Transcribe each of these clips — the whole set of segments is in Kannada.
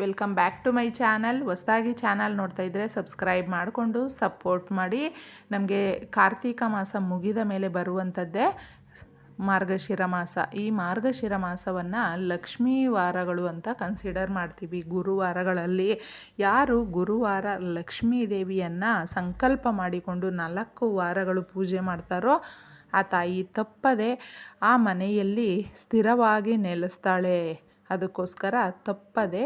Welcome back to my channel. ಹೊಸದಾಗಿ ಚಾನಲ್ ನೋಡ್ತಾ ಇದ್ದರೆ ಸಬ್ಸ್ಕ್ರೈಬ್ ಮಾಡಿಕೊಂಡು ಸಪೋರ್ಟ್ ಮಾಡಿ. ನಮಗೆ ಕಾರ್ತೀಕ ಮಾಸ ಮುಗಿದ ಮೇಲೆ ಬರುವಂಥದ್ದೇ ಮಾರ್ಗಶಿರ ಮಾಸ. ಈ ಮಾರ್ಗಶಿರ ಮಾಸವನ್ನು ಲಕ್ಷ್ಮೀ ವಾರಗಳು ಅಂತ ಕನ್ಸಿಡರ್ ಮಾಡ್ತೀವಿ. ಗುರುವಾರಗಳಲ್ಲಿ ಯಾರು ಗುರುವಾರ ಲಕ್ಷ್ಮೀ ದೇವಿಯನ್ನು ಸಂಕಲ್ಪ ಮಾಡಿಕೊಂಡು ನಾಲ್ಕು ವಾರಗಳು ಪೂಜೆ ಮಾಡ್ತಾರೋ ಆ ತಾಯಿ ತಪ್ಪದೆ ಆ ಮನೆಯಲ್ಲಿ ಸ್ಥಿರವಾಗಿ ನೆಲೆಸ್ತಾಳೆ. ಅದಕ್ಕೋಸ್ಕರ ತಪ್ಪದೆ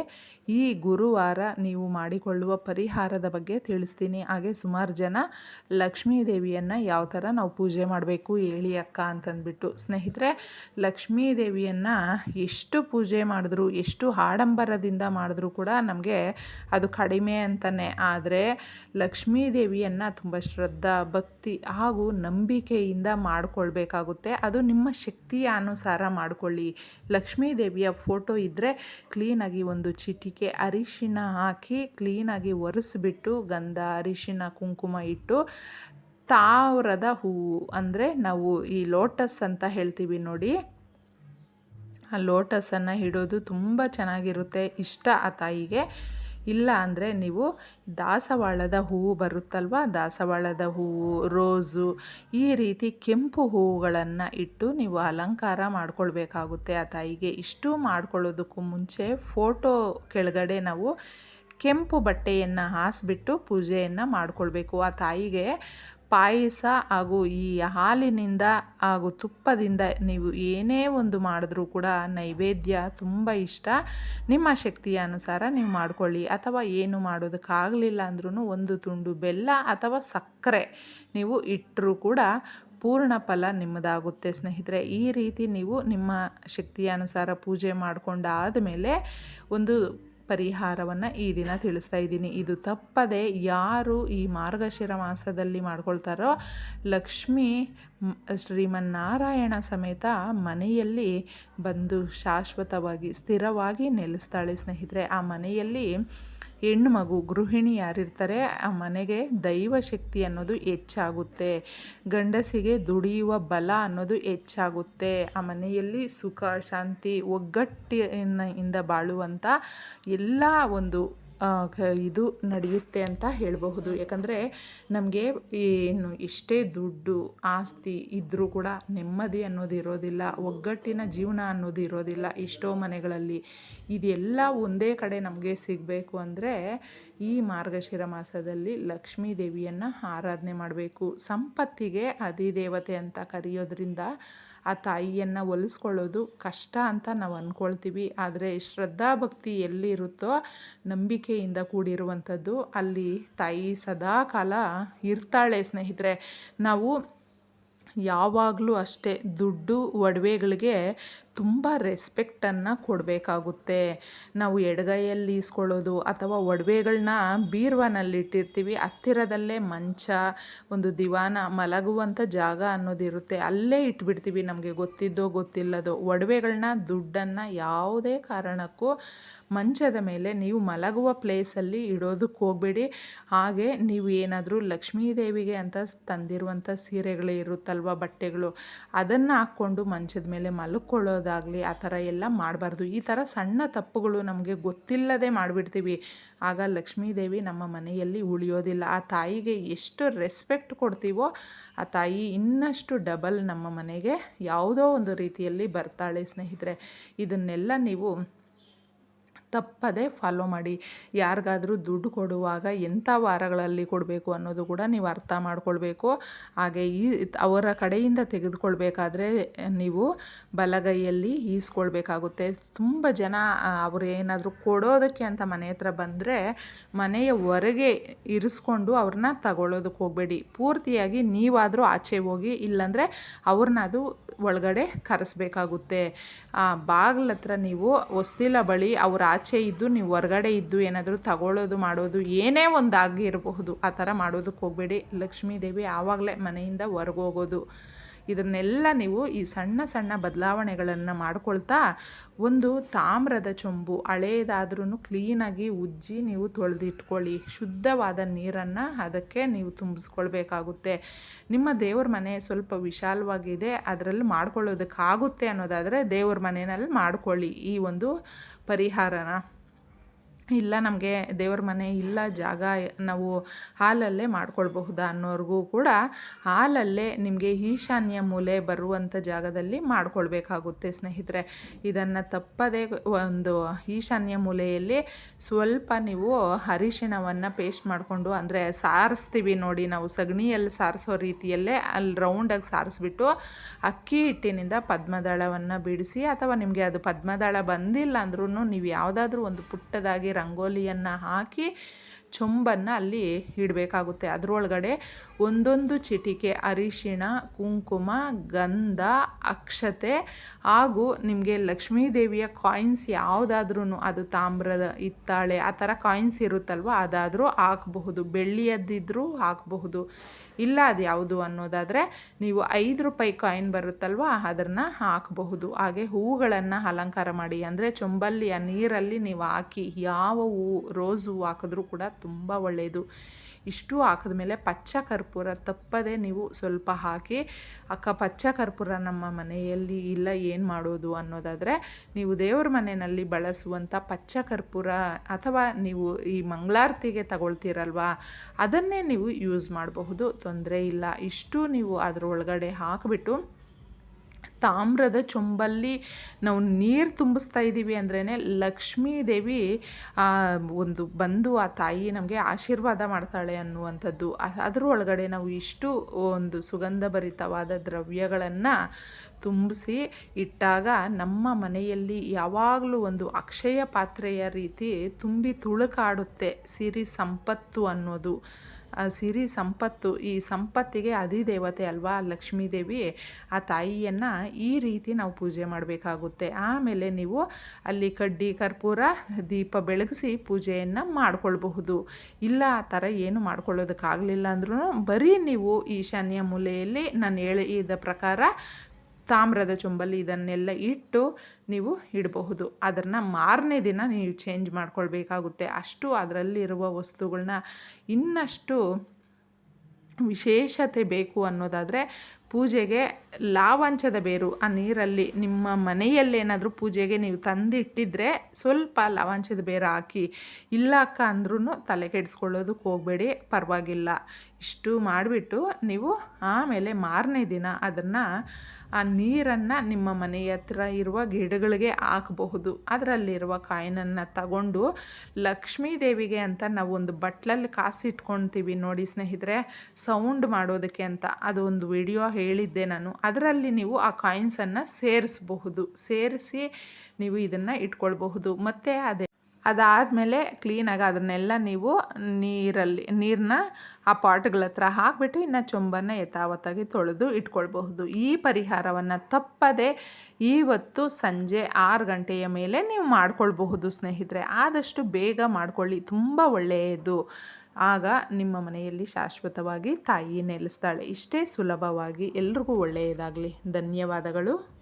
ಈ ಗುರುವಾರ ನೀವು ಮಾಡಿಕೊಳ್ಳುವ ಪರಿಹಾರದ ಬಗ್ಗೆ ತಿಳಿಸ್ತೀನಿ. ಹಾಗೆ ಸುಮಾರು ಜನ ಲಕ್ಷ್ಮೀ ದೇವಿಯನ್ನು ಯಾವ ಥರ ನಾವು ಪೂಜೆ ಮಾಡಬೇಕು, ಹೇಳಿ ಅಕ್ಕ ಅಂತಂದ್ಬಿಟ್ಟು. ಸ್ನೇಹಿತರೆ ಲಕ್ಷ್ಮೀ ದೇವಿಯನ್ನು ಎಷ್ಟು ಪೂಜೆ ಮಾಡಿದ್ರು, ಎಷ್ಟು ಆಡಂಬರದಿಂದ ಮಾಡಿದ್ರೂ ಕೂಡ ನಮಗೆ ಅದು ಕಡಿಮೆ ಅಂತಲೇ ಆದರೆ ಲಕ್ಷ್ಮೀ ದೇವಿಯನ್ನು ತುಂಬ ಶ್ರದ್ಧಾ, ಭಕ್ತಿ ಹಾಗೂ ನಂಬಿಕೆಯಿಂದ ಮಾಡಿಕೊಳ್ಬೇಕಾಗುತ್ತೆ. ಅದು ನಿಮ್ಮ ಶಕ್ತಿಯ ಅನುಸಾರ ಮಾಡಿಕೊಳ್ಳಿ. ಲಕ್ಷ್ಮೀ ದೇವಿಯ ಫೋಟೋ ಇದ್ದರೆ ಕ್ಲೀನಾಗಿ ಒಂದು ಚಿಟಿಕೆ ಅರಿಶಿನ ಹಾಕಿ ಕ್ಲೀನಾಗಿ ಒರೆಸ್ಬಿಟ್ಟು ಗಂಧ, ಅರಿಶಿನ, ಕುಂಕುಮ ಇಟ್ಟು ತಾವ್ರದ ಹೂವು, ಅಂದರೆ ನಾವು ಈ ಲೋಟಸ್ ಅಂತ ಹೇಳ್ತೀವಿ ನೋಡಿ. ಆ ಲೋಟಸನ್ನು ಇಡೋದು ತುಂಬ ಚೆನ್ನಾಗಿರುತ್ತೆ ಇಷ್ಟ ಆ ತಾಯಿಗೆ. ಇಲ್ಲ ಅಂದರೆ ನೀವು ದಾಸವಾಳದ ಹೂವು ಬರುತ್ತಲ್ವ? ದಾಸವಾಳದ ಹೂವು, ರೋಸು, ಈ ರೀತಿ ಕೆಂಪು ಹೂವುಗಳನ್ನು ಇಟ್ಟು ನೀವು ಅಲಂಕಾರ ಮಾಡ್ಕೊಳ್ಬೇಕಾಗುತ್ತೆ. ಆ ತಾಯಿಗೆ ಇಷ್ಟು ಮಾಡ್ಕೊಳ್ಳೋದಕ್ಕೂ ಮುಂಚೆ ಫೋಟೋ ಕೆಳಗಡೆ ನಾವು ಕೆಂಪು ಬಟ್ಟೆಯನ್ನು ಹಾಸಿಬಿಟ್ಟು ಪೂಜೆಯನ್ನು ಮಾಡಿಕೊಳ್ಬೇಕು. ಆ ತಾಯಿಗೆ ಪಾಯಸ ಹಾಗೂ ಈ ಹಾಲಿನಿಂದ ಹಾಗೂ ತುಪ್ಪದಿಂದ ನೀವು ಏನೇ ಒಂದು ಮಾಡಿದ್ರೂ ಕೂಡ ನೈವೇದ್ಯ ತುಂಬ ಇಷ್ಟ. ನಿಮ್ಮ ಶಕ್ತಿಯ ಅನುಸಾರ ನೀವು ಮಾಡ್ಕೊಳ್ಳಿ. ಅಥವಾ ಏನು ಮಾಡೋದಕ್ಕಾಗಲಿಲ್ಲ ಅಂದ್ರೂ ಒಂದು ತುಂಡು ಬೆಲ್ಲ ಅಥವಾ ಸಕ್ಕರೆ ನೀವು ಇಟ್ಟರೂ ಕೂಡ ಪೂರ್ಣ ಫಲ ನಿಮ್ಮದಾಗುತ್ತೆ. ಸ್ನೇಹಿತರೆ, ಈ ರೀತಿ ನೀವು ನಿಮ್ಮ ಶಕ್ತಿಯ ಅನುಸಾರ ಪೂಜೆ ಮಾಡಿಕೊಂಡಾದ ಮೇಲೆ ಒಂದು ಪರಿಹಾರವನ್ನು ಈ ದಿನ ತಿಳಿಸ್ತಾ ಇದ್ದೀನಿ. ಇದು ತಪ್ಪದೆ ಯಾರು ಈ ಮಾರ್ಗಶಿರ ಮಾಸದಲ್ಲಿ ಮಾಡ್ಕೊಳ್ತಾರೋ ಲಕ್ಷ್ಮಿ ಶ್ರೀಮನ್ನಾರಾಯಣ ಸಮೇತ ಮನೆಯಲ್ಲಿ ಬಂದು ಶಾಶ್ವತವಾಗಿ ಸ್ಥಿರವಾಗಿ ನೆಲೆಸ್ತಾಳೆ ಸ್ನೇಹಿತರೆ. ಆ ಮನೆಯಲ್ಲಿ ಹೆಣ್ಣು ಮಗು ಗೃಹಿಣಿ ಯಾರಿರ್ತಾರೆ, ಆ ಮನೆಗೆ ದೈವ ಶಕ್ತಿ ಅನ್ನೋದು ಹೆಚ್ಚಾಗುತ್ತೆ. ಗಂಡಸಿಗೆ ದುಡಿಯುವ ಬಲ ಅನ್ನೋದು ಹೆಚ್ಚಾಗುತ್ತೆ. ಆ ಮನೆಯಲ್ಲಿ ಸುಖ, ಶಾಂತಿ ಒಗ್ಗಟ್ಟಿನಿಂದ ಬಾಳುವಂಥ ಎಲ್ಲ ಒಂದು ಇದು ನಡೆಯುತ್ತೆ ಅಂತ ಹೇಳಬಹುದು. ಯಾಕಂದರೆ ನಮಗೆ ಏನು ಎಷ್ಟೇ ದುಡ್ಡು, ಆಸ್ತಿ ಇದ್ದರೂ ಕೂಡ ನೆಮ್ಮದಿ ಅನ್ನೋದು ಇರೋದಿಲ್ಲ, ಒಗ್ಗಟ್ಟಿನ ಜೀವನ ಅನ್ನೋದು ಇರೋದಿಲ್ಲ. ಎಷ್ಟೋ ಮನೆಗಳಲ್ಲಿ ಇದೆಲ್ಲ ಒಂದೇ ಕಡೆ ನಮಗೆ ಸಿಗಬೇಕು ಅಂದರೆ ಈ ಮಾರ್ಗಶಿರ ಮಾಸದಲ್ಲಿ ಲಕ್ಷ್ಮೀ ದೇವಿಯನ್ನು ಆರಾಧನೆ ಮಾಡಬೇಕು. ಸಂಪತ್ತಿಗೆ ಅಧಿದೇವತೆ ಅಂತ ಕರೆಯೋದ್ರಿಂದ ಆ ತಾಯಿಯನ್ನು ಒಲಿಸ್ಕೊಳ್ಳೋದು ಕಷ್ಟ ಅಂತ ನಾವು ಅಂದ್ಕೊಳ್ತೀವಿ ಆದರೆ ಶ್ರದ್ಧಾ ಭಕ್ತಿ ಎಲ್ಲಿರುತ್ತೋ ನಂಬಿಕೆಯಿಂದ ಕೂಡಿರುವಂಥದ್ದು ಅಲ್ಲಿ ತಾಯಿ ಸದಾ ಕಾಲ ಇರ್ತಾಳೆ ಸ್ನೇಹಿತರೆ. ನಾವು ಯಾವಾಗಲೂ ಅಷ್ಟೇ ದುಡ್ಡು ಒಡವೆಗಳಿಗೆ ತುಂಬ ರೆಸ್ಪೆಕ್ಟನ್ನು ಕೊಡಬೇಕಾಗುತ್ತೆ. ನಾವು ಎಡಗೈಯಲ್ಲಿ ಇಸ್ಕೊಳ್ಳೋದು ಅಥವಾ ಒಡವೆಗಳನ್ನ ಬೀರ್ವಾನಲ್ಲಿಟ್ಟಿರ್ತೀವಿ, ಹತ್ತಿರದಲ್ಲೇ ಮಂಚ, ಒಂದು ದಿವಾನ, ಮಲಗುವಂಥ ಜಾಗ ಅನ್ನೋದಿರುತ್ತೆ. ಅಲ್ಲೇ ಇಟ್ಬಿಡ್ತೀವಿ ನಮಗೆ ಗೊತ್ತಿದ್ದೋ ಗೊತ್ತಿಲ್ಲದೋ. ಒಡವೆಗಳನ್ನ ದುಡ್ಡನ್ನು ಯಾವುದೇ ಕಾರಣಕ್ಕೂ ಮಂಚದ ಮೇಲೆ ನೀವು ಮಲಗುವ ಪ್ಲೇಸಲ್ಲಿ ಇಡೋದಕ್ಕೆ ಹೋಗಬೇಡಿ. ಹಾಗೆ ನೀವು ಏನಾದರೂ ಲಕ್ಷ್ಮೀ ದೇವಿಗೆ ಅಂತ ತಂದಿರುವಂಥ ಸೀರೆಗಳು ಇರುತ್ತಲ್ವ ಬಟ್ಟೆಗಳು? ಅದನ್ನು ಹಾಕ್ಕೊಂಡು ಮಂಚದ ಮೇಲೆ ಮಲ್ಕೊಳ್ಳೋದಾಗಲಿ, ಆ ಥರ ಎಲ್ಲ ಮಾಡಬಾರ್ದು. ಈ ಥರ ಸಣ್ಣ ತಪ್ಪುಗಳು ನಮಗೆ ಗೊತ್ತಿಲ್ಲದೆ ಮಾಡಿಬಿಡ್ತೀವಿ. ಆಗ ಲಕ್ಷ್ಮೀದೇವಿ ನಮ್ಮ ಮನೆಯಲ್ಲಿ ಉಳಿಯೋದಿಲ್ಲ. ಆ ತಾಯಿಗೆ ಎಷ್ಟು ರೆಸ್ಪೆಕ್ಟ್ ಕೊಡ್ತೀವೋ, ಆ ತಾಯಿ ಇನ್ನಷ್ಟು ಡಬಲ್ ನಮ್ಮ ಮನೆಗೆ ಯಾವುದೋ ಒಂದು ರೀತಿಯಲ್ಲಿ ಬರ್ತಾಳೆ ಸ್ನೇಹಿತರೆ. ಇದನ್ನೆಲ್ಲ ನೀವು ತಪ್ಪದೆ ಫಾಲೋ ಮಾಡಿ. ಯಾರಿಗಾದರೂ ದುಡ್ಡು ಕೊಡುವಾಗ ಎಂಥ ವಾರಗಳಲ್ಲಿ ಕೊಡಬೇಕು ಅನ್ನೋದು ಕೂಡ ನೀವು ಅರ್ಥ ಮಾಡ್ಕೊಳ್ಬೇಕು. ಹಾಗೆ ಈ ಅವರ ಕಡೆಯಿಂದ ತೆಗೆದುಕೊಳ್ಬೇಕಾದ್ರೆ ನೀವು ಬಲಗೈಯಲ್ಲಿ ಈಸ್ಕೊಳ್ಬೇಕಾಗುತ್ತೆ. ತುಂಬ ಜನ ಅವರು ಏನಾದರೂ ಕೊಡೋದಕ್ಕೆ ಅಂತ ಮನೆ ಹತ್ರ ಬಂದರೆ ಮನೆಯ ಹೊರಗೆ ಇರಿಸ್ಕೊಂಡು ಅವ್ರನ್ನ ತಗೊಳ್ಳೋದಕ್ಕೆ ಹೋಗಬೇಡಿ. ಪೂರ್ತಿಯಾಗಿ ನೀವಾದರೂ ಆಚೆ ಹೋಗಿ, ಇಲ್ಲಾಂದರೆ ಅವ್ರನ್ನ ಅದು ಒಳಗಡೆ ಕರೆಸ್ಬೇಕಾಗುತ್ತೆ. ಬಾಗಿಲತ್ರ ನೀವು ಹೊಸ್ತಿಲ ಬಳಿ ಅವ್ರ ಆಚೆ ಇದ್ದು, ನೀವು ಹೊರಗಡೆ ಇದ್ದು ಏನಾದರೂ ತಗೊಳ್ಳೋದು, ಮಾಡೋದು, ಏನೇ ಒಂದು ಆಗಿರಬಹುದು ಆ ಥರ ಮಾಡೋದಕ್ಕೆ ಹೋಗಬೇಡಿ. ಲಕ್ಷ್ಮೀದೇವಿ ಆವಾಗಲೇ ಮನೆಯಿಂದ ಹೊರಗೋಗೋದು. ಇದನ್ನೆಲ್ಲ ನೀವು ಈ ಸಣ್ಣ ಸಣ್ಣ ಬದಲಾವಣೆಗಳನ್ನು ಮಾಡ್ಕೊಳ್ತಾ ಒಂದು ತಾಮ್ರದ ಚೊಂಬು ಹಳೇದಾದ್ರೂ ಕ್ಲೀನಾಗಿ ಉಜ್ಜಿ ನೀವು ತೊಳೆದಿಟ್ಕೊಳ್ಳಿ. ಶುದ್ಧವಾದ ನೀರನ್ನು ಅದಕ್ಕೆ ನೀವು ತುಂಬಿಸ್ಕೊಳ್ಬೇಕಾಗುತ್ತೆ. ನಿಮ್ಮ ದೇವ್ರ ಮನೆ ಸ್ವಲ್ಪ ವಿಶಾಲವಾಗಿದೆ, ಅದರಲ್ಲಿ ಮಾಡ್ಕೊಳ್ಳೋದಕ್ಕಾಗುತ್ತೆ ಅನ್ನೋದಾದರೆ ದೇವ್ರ ಮನೆಯಲ್ಲಿ ಮಾಡ್ಕೊಳ್ಳಿ ಈ ಒಂದು ಪರಿಹಾರನ. ಇಲ್ಲ ನಮಗೆ ದೇವ್ರ ಮನೆ ಇಲ್ಲ, ಜಾಗ ನಾವು ಹಾಲಲ್ಲೇ ಮಾಡ್ಕೊಳ್ಬಹುದಾ ಅನ್ನೋರ್ಗೂ ಕೂಡ ಹಾಲಲ್ಲೇ ನಿಮಗೆ ಈಶಾನ್ಯ ಮೂಲೆ ಬರುವಂಥ ಜಾಗದಲ್ಲಿ ಮಾಡ್ಕೊಳ್ಬೇಕಾಗುತ್ತೆ ಸ್ನೇಹಿತರೆ. ಇದನ್ನು ತಪ್ಪದೇ ಒಂದು ಈಶಾನ್ಯ ಮೂಲೆಯಲ್ಲಿ ಸ್ವಲ್ಪ ನೀವು ಅರಿಶಿಣವನ್ನು ಪೇಸ್ಟ್ ಮಾಡಿಕೊಂಡು, ಅಂದರೆ ಸಾರಿಸ್ತೀವಿ ನೋಡಿ ನಾವು ಸಗಣಿಯಲ್ಲಿ ಸಾರಿಸೋ ರೀತಿಯಲ್ಲೇ ಅಲ್ಲಿ ರೌಂಡಾಗಿ ಸಾರಿಸ್ಬಿಟ್ಟು ಅಕ್ಕಿ ಹಿಟ್ಟಿನಿಂದ ಪದ್ಮದಳವನ್ನು ಬಿಡಿಸಿ, ಅಥವಾ ನಿಮಗೆ ಅದು ಪದ್ಮದಳ ಬಂದಿಲ್ಲ ಅಂದ್ರೂ ನೀವು ಯಾವುದಾದ್ರೂ ಒಂದು ಪುಟ್ಟದಾಗಿ ರಂಗೋಲಿಯನ್ನು ಹಾಕಿ ಚೊಂಬನ್ನು ಅಲ್ಲಿ ಇಡಬೇಕಾಗುತ್ತೆ. ಅದರೊಳಗಡೆ ಒಂದೊಂದು ಚಿಟಿಕೆ, ಅರಿಶಿಣ, ಕುಂಕುಮ, ಗಂಧ, ಅಕ್ಷತೆ ಹಾಗೂ ನಿಮಗೆ ಲಕ್ಷ್ಮೀ ದೇವಿಯ ಕಾಯಿನ್ಸ್ ಯಾವುದಾದ್ರೂ ಅದು ತಾಮ್ರದ ಇತ್ತಾಳೆ ಆ ಥರ ಕಾಯಿನ್ಸ್ ಇರುತ್ತಲ್ವ, ಅದಾದರೂ ಹಾಕಬಹುದು. ಬೆಳ್ಳಿಯದ್ದಿದ್ರೂ ಹಾಕಬಹುದು. ಇಲ್ಲ ಅದು ಯಾವುದು ಅನ್ನೋದಾದರೆ, ನೀವು ಐದು ರೂಪಾಯಿ ಕಾಯಿನ್ ಬರುತ್ತಲ್ವ, ಅದನ್ನು ಹಾಕಬಹುದು. ಹಾಗೆ ಹೂಗಳನ್ನು ಅಲಂಕಾರ ಮಾಡಿ. ಅಂದರೆ ಚೊಂಬಲ್ಲಿಯ ನೀರಲ್ಲಿ ನೀವು ಹಾಕಿ ಯಾವ ಹೂವು ರೋಸ್ ಹೂವು ಹಾಕಿದ್ರೂ ಕೂಡ ತುಂಬ ಒಳ್ಳೆಯದು ಇಷ್ಟು ಹಾಕಿದ ಮೇಲೆ ಪಚ್ಚ ಕರ್ಪೂರ ತಪ್ಪದೆ ನೀವು ಸ್ವಲ್ಪ ಹಾಕಿ, ಅಕ್ಕ ಪಚ್ಚ ಕರ್ಪೂರ ನಮ್ಮ ಮನೆಯಲ್ಲಿ ಇಲ್ಲ, ಏನು ಮಾಡೋದು ಅನ್ನೋದಾದರೆ ನೀವು ದೇವ್ರ ಮನೆಯಲ್ಲಿ ಬಳಸುವಂಥ ಪಚ್ಚ ಕರ್ಪೂರ ಅಥವಾ ನೀವು ಈ ಮಂಗಳಾರತಿಗೆ ತಗೊಳ್ತೀರಲ್ವಾ, ಅದನ್ನೇ ನೀವು ಯೂಸ್ ಮಾಡಬಹುದು, ತೊಂದರೆ ಇಲ್ಲ. ಇಷ್ಟು ನೀವು ಅದರೊಳಗಡೆ ಹಾಕಿಬಿಟ್ಟು ತಾಮ್ರದ ಚೊಂಬಲ್ಲಿ ನಾವು ನೀರು ತುಂಬಿಸ್ತಾ ಇದ್ದೀವಿ ಅಂದ್ರೇ ಲಕ್ಷ್ಮೀ ದೇವಿ ಒಂದು ಬಂದು ಆ ತಾಯಿ ನಮಗೆ ಆಶೀರ್ವಾದ ಮಾಡ್ತಾಳೆ ಅನ್ನುವಂಥದ್ದು. ಅದರೊಳಗಡೆ ನಾವು ಇಷ್ಟು ಒಂದು ಸುಗಂಧಭರಿತವಾದ ದ್ರವ್ಯಗಳನ್ನು ತುಂಬಿಸಿ ಇಟ್ಟಾಗ ನಮ್ಮ ಮನೆಯಲ್ಲಿ ಯಾವಾಗಲೂ ಒಂದು ಅಕ್ಷಯ ಪಾತ್ರೆಯ ರೀತಿ ತುಂಬಿ ತುಳುಕಾಡುತ್ತೆ. ಸಿರಿ ಸಂಪತ್ತು ಅನ್ನೋದು. ಸಿರಿ ಸಂಪತ್ತು, ಈ ಸಂಪತ್ತಿಗೆ ಅಧಿದೇವತೆ ಅಲ್ವಾ ಲಕ್ಷ್ಮೀದೇವಿ? ಆ ತಾಯಿಯನ್ನು ಈ ರೀತಿ ನಾವು ಪೂಜೆ ಮಾಡಬೇಕಾಗುತ್ತೆ. ಆಮೇಲೆ ನೀವು ಅಲ್ಲಿ ಕಡ್ಡಿ, ಕರ್ಪೂರ, ದೀಪ ಬೆಳಗಿಸಿ ಪೂಜೆಯನ್ನು ಮಾಡಿಕೊಳ್ಬಹುದು. ಇಲ್ಲ, ಆ ಥರ ಏನು ಮಾಡ್ಕೊಳ್ಳೋದಕ್ಕಾಗಲಿಲ್ಲ ಅಂದ್ರೂ ಬರೀ ನೀವು ಈಶಾನ್ಯ ಮೂಲೆಯಲ್ಲಿ ನಾನು ಹೇಳಿದ ಪ್ರಕಾರ ತಾಮ್ರದ ಚೊಂಬಲ್ಲಿ ಇದನ್ನೆಲ್ಲ ಇಟ್ಟು ನೀವು ಇಡಬಹುದು. ಅದನ್ನು ಮಾರನೇ ದಿನ ನೀವು ಚೇಂಜ್ ಮಾಡ್ಕೊಳ್ಬೇಕಾಗುತ್ತೆ. ಅಷ್ಟು ಅದರಲ್ಲಿರುವ ವಸ್ತುಗಳನ್ನ ಇನ್ನಷ್ಟು ವಿಶೇಷತೆ ಬೇಕು ಅನ್ನೋದಾದರೆ ಪೂಜೆಗೆ ಲಾವಂಚದ ಬೇರು ಆ ನೀರಲ್ಲಿ ನಿಮ್ಮ ಮನೆಯಲ್ಲೇನಾದರೂ ಪೂಜೆಗೆ ನೀವು ತಂದಿಟ್ಟಿದ್ರೆ ಸ್ವಲ್ಪ ಲಾವಂಚದ ಬೇರು ಹಾಕಿ, ಇಲ್ಲ ಅಕ್ಕ ಅಂದ್ರೂ ತಲೆ ಕೆಡಿಸ್ಕೊಳ್ಳೋದಕ್ಕೆ ಹೋಗಬೇಡಿ, ಪರವಾಗಿಲ್ಲ. ಇಷ್ಟು ಮಾಡಿಬಿಟ್ಟು ನೀವು ಆಮೇಲೆ ಮಾರನೇ ದಿನ ಅದನ್ನು ಆ ನೀರನ್ನು ನಿಮ್ಮ ಮನೆಯ ಹತ್ರ ಇರುವ ಗಿಡಗಳಿಗೆ ಹಾಕಬಹುದು. ಅದರಲ್ಲಿರುವ ಕಾಯಿನನ್ನು ತಗೊಂಡು ಲಕ್ಷ್ಮೀ ದೇವಿಗೆ ಅಂತ ನಾವು ಒಂದು ಬಟ್ಲಲ್ಲಿ ಕಾಸಿಟ್ಕೊಳ್ತೀವಿ ನೋಡಿ ಸ್ನೇಹಿತರೆ, ಸೌಂಡ್ ಮಾಡೋದಕ್ಕೆ ಅಂತ. ಅದು ಒಂದು ವಿಡಿಯೋ ಹೇಳಿದ್ದೆ ನಾನು. ಅದರಲ್ಲಿ ನೀವು ಆ ಕಾಯಿನ್ಸನ್ನು ಸೇರಿಸಬಹುದು. ಸೇರಿಸಿ ನೀವು ಇದನ್ನು ಇಟ್ಕೊಳ್ಬಹುದು. ಮತ್ತು ಅದೇ ಅದಾದಮೇಲೆ ಕ್ಲೀನಾಗಿ ಅದನ್ನೆಲ್ಲ ನೀವು ನೀರಲ್ಲಿ ನೀರನ್ನ ಆ ಪಾಟ್ಗಳ ಹತ್ರ ಹಾಕಿಬಿಟ್ಟು ಇನ್ನು ಚೊಂಬನ್ನು ಯಥಾವತ್ತಾಗಿ ತೊಳೆದು ಇಟ್ಕೊಳ್ಬಹುದು. ಈ ಪರಿಹಾರವನ್ನು ತಪ್ಪದೆ ಇವತ್ತು ಸಂಜೆ ಆರು ಗಂಟೆಯ ಮೇಲೆ ನೀವು ಮಾಡಿಕೊಳ್ಬಹುದು ಸ್ನೇಹಿತರೆ. ಆದಷ್ಟು ಬೇಗ ಮಾಡ್ಕೊಳ್ಳಿ. ತುಂಬ ಒಳ್ಳೆಯದು. ಆಗ ನಿಮ್ಮ ಮನೆಯಲ್ಲಿ ಶಾಶ್ವತವಾಗಿ ತಾಯಿ ನೆಲೆಸ್ತಾಳೆ. ಇಷ್ಟೇ ಸುಲಭವಾಗಿ ಎಲ್ರಿಗೂ ಒಳ್ಳೆಯದಾಗಲಿ. ಧನ್ಯವಾದಗಳು.